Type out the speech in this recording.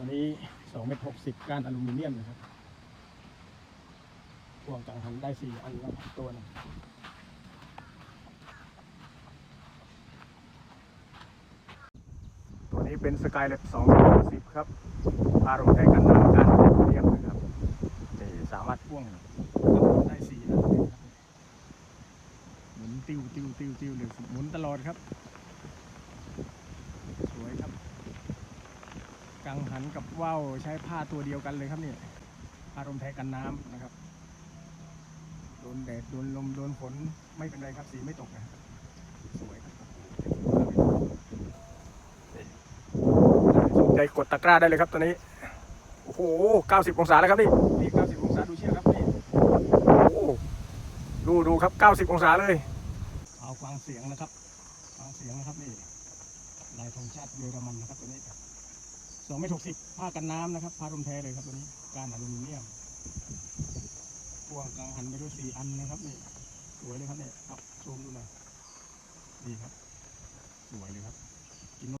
ตัวนี้สองเมตรหกสิบก้านอลูมิเนียมนะครับพ่วงกังหันได้สี่อันนะครับตัวหนึงตัวนี้เป็นสกายเล็บสองสิบครับอารมณ์แรงกันน้ำก้านอลูมิเนียมนะครับนี่สามารถพ่วงกังหันได้สี่อันเลยครับหมุนติ้วติ้วติ้วติ้วเลยหมุนตลอดครับ สวยครับ กังหันกับว่าวใช้ผ้าตัวเดียวกันเลยครับนี่อารมณ์แท้กันน้ำนะครับ โดนแดดโดนลมโดนฝนไม่เป็นไรครับสีไม่ตกนะสวยครับสนใจกดตะกร้าได้เลยครับตัวนี้ โอ้โห 90 องศาแล้วครับนี่นี่90 องศาดูเชือกครับนี่โอ้ดูดูครับ 90 องศาเลย เอาฟังเสียงนะครับฟังเสียงนะครับนี่ลายธงชาติเยอรมันนะครับตัวนี้ สองไม่ถูกสิบผ้ากันน้ำนะครับผ้าลมแท้เลยครับตัวนี้การอลูมิเนียมพวงกังหันไปด้วยสี่อันนะครับนี่สวยเลยครับเนี่ยครับซูมดูหน่อยดีครับ สวยเลยครับ